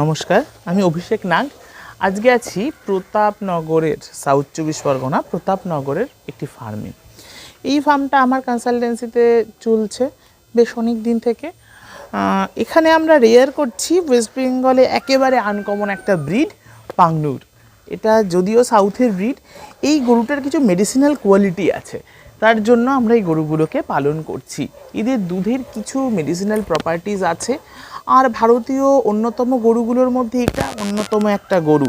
নমস্কার, আমি অভিষেক নাগ। আজকে আছি প্রতাপনগরের সাউথ চব্বিশ পরগনা, প্রতাপনগরের একটি ফার্মে এই ফার্মটা আমার কনসালটেন্সিতে চলছে বেশ অনেক দিন থেকে। এখানে আমরা রেয়ার করছি ওয়েস্ট বেঙ্গলে একেবারে আনকমন একটা ব্রিড পাংনুর। এটা যদিও সাউথের ব্রিড এই গরুটার কিছু মেডিসিনাল কোয়ালিটি আছে। তার জন্য আমরা এই গরুগুলোকে পালন করছি। এদের দুধের কিছু মেডিসিনাল প্রপার্টিজ আছে। আর ভারতীয় অন্যতম গরুগুলোর মধ্যে এটা অন্যতম একটা গরু।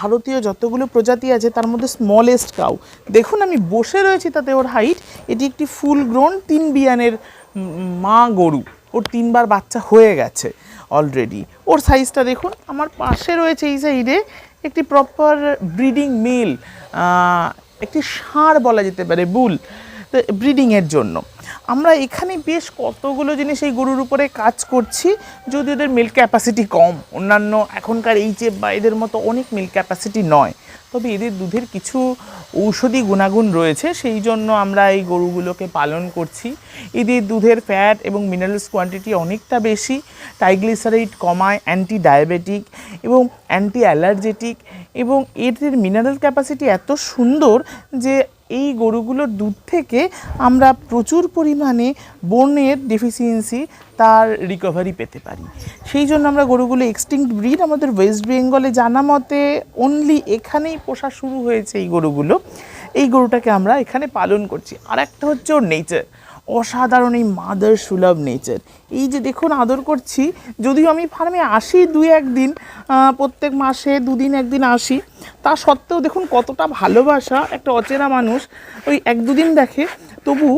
ভারতীয় যতগুলো প্রজাতি আছে, তার মধ্যে স্মলেস্ট কাউ দেখুন, আমি বসে রয়েছি তাতে ওর হাইট এটি একটি ফুল গ্রোন তিন বিয়ানের মা গরু। ওর তিনবার বাচ্চা হয়ে গেছে। অলরেডি ওর সাইজটা দেখুন, আমার পাশে রয়েছে এই সাইডে একটি প্রপার ব্রিডিং মিল একটি ষাঁড় বলা যেতে পারে, বুল। ব্রিডিংয়ের জন্য। আমরা এখানে বেশ কতগুলো জিনিস এই গরুর উপরে কাজ করছি, যদি ওদের মিল্ক ক্যাপাসিটি কম। অন্যান্য এখনকার এই যে বা এদের মতো অনেক মিল্ক ক্যাপাসিটি নয়, তবে এদের দুধের কিছু ঔষধি গুণাগুণ রয়েছে, সেই জন্য আমরা এই গরুগুলোকে পালন করছি। এদের দুধের ফ্যাট এবং মিনারেলস কোয়ান্টিটি অনেকটা বেশি ট্রাইগ্লিসারাইড কমায় অ্যান্টি ডায়াবেটিক এবং অ্যান্টি অ্যালার্জেটিক এবং এদের মিনারেল ক্যাপাসিটি এত সুন্দর যে এই গরুগুলোর দুধ থেকে আমরা প্রচুর পরিমাণে বনের ডেফিসিয়েন্সি তার রিকভারি পেতে পারি। সেই জন্য আমরা গরুগুলো এক্সটিংক্ট ব্রিড আমাদের ওয়েস্ট বেঙ্গলে জানা মতে অনলি এখানেই পোষা শুরু হয়েছে এই গরুগুলো। এই গরুটাকে আমরা এখানে পালন করছি। আর একটা হচ্ছে ওর নেচার অসাধারণ এই মাদার সুলভ নেচার। এই যে দেখুন, আদর করছি। যদিও আমি ফার্মে আসি দুই একদিন প্রত্যেক মাসে দুদিন একদিন আসি। তা সত্ত্বেও দেখুন, কতটা ভালোবাসা একটা অচেনা মানুষ ওই এক দুদিন দেখে। তবু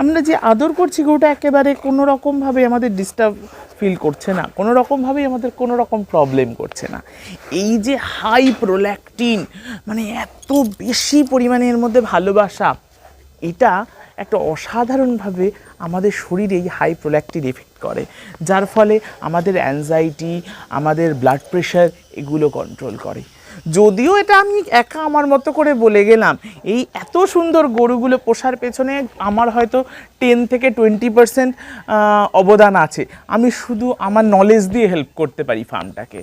আমরা যে আদর করছি গরুটা একেবারে কোনো রকমভাবে আমাদের ডিস্টার্ব ফিল করছে না। কোনো রকমভাবেই আমাদের কোনো রকম প্রবলেম করছে না। এই যে হাই প্রোল্যাকটিন মানে এত বেশি পরিমাণে এর মধ্যে ভালোবাসা, এটা একটা অসাধারণভাবে আমাদের শরীরে এই হাই প্রোল্যাক্টিন এফেক্ট করে, যার ফলে আমাদের অ্যাংজাইটি আমাদের ব্লাড প্রেশার এগুলো কন্ট্রোল করে। যদিও এটা আমি একা আমার মতো করে বলে গেলাম, এই এত সুন্দর গরুগুলো পোষার পেছনে আমার হয়তো টেন থেকে টোয়েন্টি পার্সেন্ট অবদান আছে। আমি শুধু আমার নলেজ দিয়ে হেল্প করতে পারি ফার্মটাকে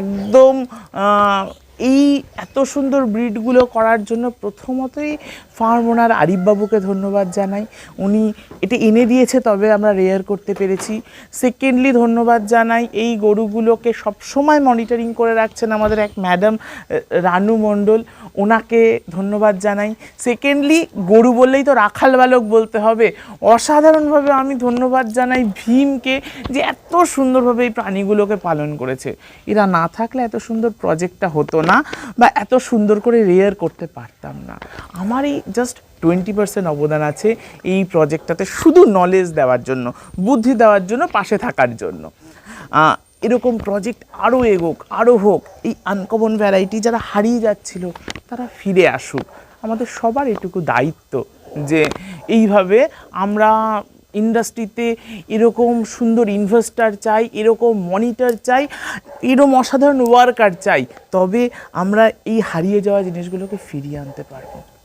একদম এই এত সুন্দর ব্রিডগুলো করার জন্য প্রথমতই ফার্ম ওনার আরিফ বাবুকে ধন্যবাদ জানাই। উনি এটা এনে দিয়েছে, তবে আমরা রেয়ার করতে পেরেছি। সেকেন্ডলি ধন্যবাদ জানাই, এই গরুগুলোকে সবসময় মনিটরিং করে রাখছেন আমাদের এক ম্যাডাম রানু মণ্ডল। ওনাকে ধন্যবাদ জানাই। সেকেন্ডলি গরু বললেই তো রাখাল বালক বলতে হবে। অসাধারণভাবে আমি ধন্যবাদ জানাই ভীমকে যে এত সুন্দরভাবে এই প্রাণীগুলোকে পালন করেছে। এরা না থাকলে এত সুন্দর প্রজেক্টটা হতো না। বা এত সুন্দর করে রেয়ার করতে পারতাম না। আমার এই জাস্ট টোয়েন্টি পার্সেন্ট অবদান আছে এই প্রজেক্টটাতে শুধু নলেজ দেওয়ার জন্য, বুদ্ধি দেওয়ার জন্য, পাশে থাকার জন্য। এরকম প্রজেক্ট আরও এগোক আরও হোক, এই আনকমন ভ্যারাইটি যারা হারিয়ে যাচ্ছিল, তারা ফিরে আসুক। আমাদের সবার এটুকু দায়িত্ব যে এইভাবে আমরা ইন্ডাস্ট্রিতে এরকম সুন্দর ইনভেস্টার চাই, এরকম মনিটর চাই, এরকম অসাধারণ ওয়ার্কার চাই, তবে আমরা এই হারিয়ে যাওয়া জিনিসগুলোকে ফিরিয়ে আনতে পারব।